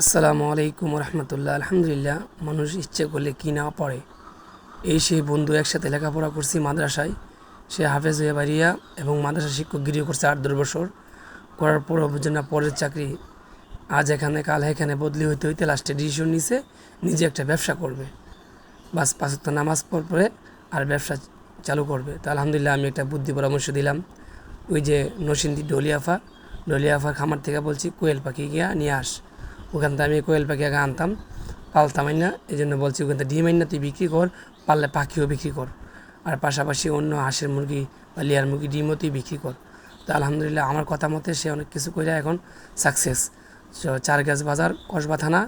আসসালামু আলাইকুম রহমতুল্লাহ। আলহামদুলিল্লাহ, মানুষ ইচ্ছে করলে কি না পড়ে। এই সেই বন্ধু একসাথে লেখাপড়া করছি মাদ্রাসায়। সে হাফেজ হয়ে বাড়িয়া এবং মাদ্রাসা শিক্ষক গিরিও করছে আট দশ বছর। করার পর বুঝে পরের চাকরি। আজ এখানে, কাল এখানে বদলি হইতে হইতে লাস্টে ডিসিশন নিছে, নিজে একটা ব্যবসা করবে। বাস পাঁচ ওয়াক্ত নামাজ পড় পরে আর ব্যবসা চালু করবে। তো আলহামদুলিল্লাহ আমি একটা বুদ্ধি পরামর্শ দিলাম। ওই যে নসিন্দি ডলিয়াফা, ডলিয়াফার খামার থেকে বলছি, কোয়েল পাখি গিয়া নিয়ে আস। ওখান থেকে আমি কোয়েল পাখি আগে আনতাম পালতামাই না এই জন্য বলছি ওখান থেকে ডিম আইনা তুই বিক্রি কর পারলে পাখিও বিক্রি কর। আর পাশাপাশি অন্য হাঁসের মুরগি বা লিয়ার মুরগি ডিমও তুই বিক্রি কর। তো আলহামদুলিল্লাহ আমার কথা মতে সে অনেক কিছু করে এখন সাকসেস চার গাছ বাজার, কসবা থানা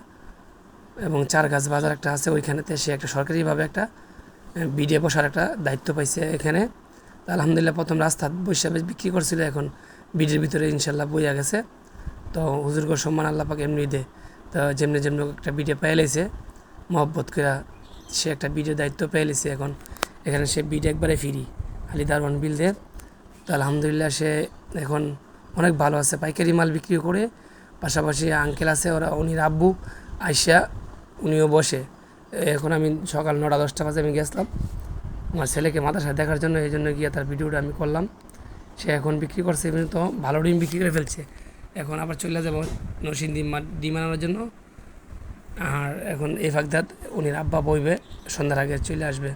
এবং চার গাছ বাজার একটা আছে, ওইখানেতে সে একটা সরকারিভাবে একটা বিডিএ বসার একটা দায়িত্ব পাইছে এখানে। তো আলহামদুলিল্লাহ প্রথম রাস্তা বৈশা বিক্রি করছিল, এখন বিডির ভিতরে ইনশাল্লাহ বইয়া গেছে। তো হুজুরগর সম্মান আল্লাহ পাকে এমনি দে তো যেমনি যেমনি একটা বিডিও পেয়ে লাইছে, মহব্বত করে সে একটা বিডিও দায়িত্ব পেয়ে লাইছে এখন। এখানে সে বিডি একবারে ফিরি খালি দারওয়ান বিল দে তো আলহামদুলিল্লাহ সে এখন অনেক ভালো আছে, পাইকারি মাল বিক্রি করে। পাশাপাশি আঙ্কেল আছে, ওরা উনি আব্বু আইসা উনিও বসে। এখন আমি সকাল নটা দশটা বাজে আমি গেছিলাম। আমার ছেলেকে মাদ্রাসায় দেখার জন্য, এই জন্য গিয়ে তার ভিডিওটা আমি করলাম। সে এখন বিক্রি করছে তো ভালো ডিম বিক্রি করে ফেলছে। এখন আবার চলে যাব নসিন ডিম ডিম আনানোর জন্য। আর এখন এই ফাঁকদাত উনি আব্বা বইবে, সন্ধ্যার আগে চলে আসবে।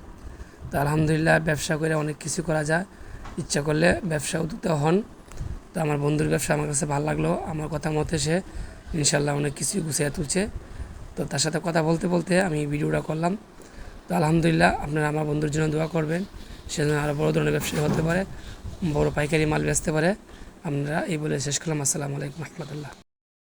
তো আলহামদুলিল্লাহ ব্যবসা করে অনেক কিছু করা যায়। ইচ্ছা করলে ব্যবসা উদ্যোক্তা হন। তো আমার বন্ধুর ব্যবসা আমার কাছে ভালো লাগল। আমার কথা মতে সে ইনশাল্লাহ অনেক কিছু গুছিয়ে তুলছে। তো তার সাথে কথা বলতে বলতে আমি ভিডিওটা করলাম। তো আলহামদুলিল্লাহ আপনারা আমার বন্ধুর জন্য দোয়া করবেন। সে আরও বড় ধরনের ব্যবসায়ী হতে পারে, বড় পাইকারি মাল বেচতে পারে। আপনারা এই বলে শেষ করলাম। আসসালামু আলাইকুম রহমতুল্লাহ।